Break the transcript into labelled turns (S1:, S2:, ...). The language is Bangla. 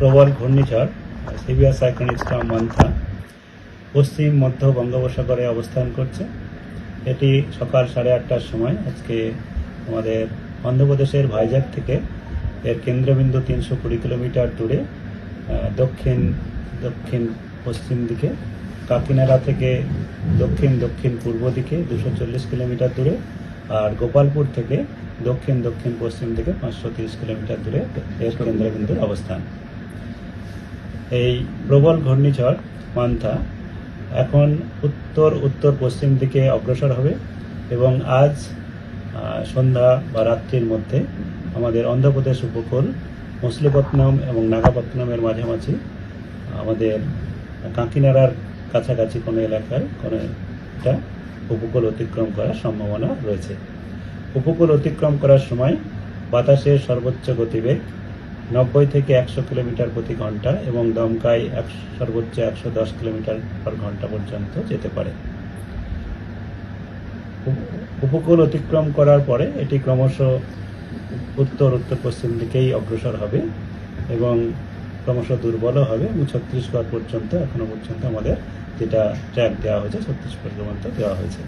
S1: প্রবল ঘূর্ণিঝড়, সিভিয়ার সাইক্লোনিক স্টর্ম মন্থা, পশ্চিম, মধ্য বঙ্গোপসাগরে অবস্থান করছে। এটি সকাল সাড়ে আটটার সময় আজকে আমাদের অন্ধ্রপ্রদেশের ভাইজাগ থেকে এর কেন্দ্রবিন্দু তিনশো কুড়ি কিলোমিটার দূরে দক্ষিণ দক্ষিণ পশ্চিম দিকে, কাকিনাড়া থেকে দক্ষিণ দক্ষিণ পূর্ব দিকে দুশো চল্লিশ কিলোমিটার দূরে আর গোপালপুর থেকে দক্ষিণ দক্ষিণ পশ্চিম দিকে পাঁচশো তিরিশ কিলোমিটার দূরে এর কেন্দ্রবিন্দুর অবস্থান। এই প্রবল ঘূর্ণিঝড় মান্থা এখন উত্তর উত্তর, পশ্চিম দিকে অগ্রসর হবে এবং আজ সন্ধ্যা বা রাত্রির মধ্যে আমাদের অন্ধ্রপ্রদেশ উপকূল মুসলিপত্তনম এবং নাগাপত্তনমের মাঝামাঝি, আমাদের কাঁকিনাড়ার কাছাকাছি কোনো এলাকায় কোনো একটা উপকূল অতিক্রম করার সম্ভাবনা রয়েছে। উপকূল অতিক্রম করার সময় বাতাসের সর্বোচ্চ গতিবেগ নব্বই থেকে একশো কিলোমিটার প্রতি ঘণ্টা এবং দমকায় একশো সর্বোচ্চ একশো দশ কিলোমিটার পার ঘণ্টা পর্যন্ত যেতে পারে। উপকূল অতিক্রম করার পরে এটি ক্রমশ উত্তর উত্তর পশ্চিম দিকেই অগ্রসর হবে এবং ক্রমশ দুর্বলও হবে এবং ছত্তিশগড় পর্যন্ত, এখনও পর্যন্ত আমাদের যেটা ট্র্যাক দেওয়া হয়েছে, ছত্তিশগড় পর্যন্ত দেওয়া হয়েছে।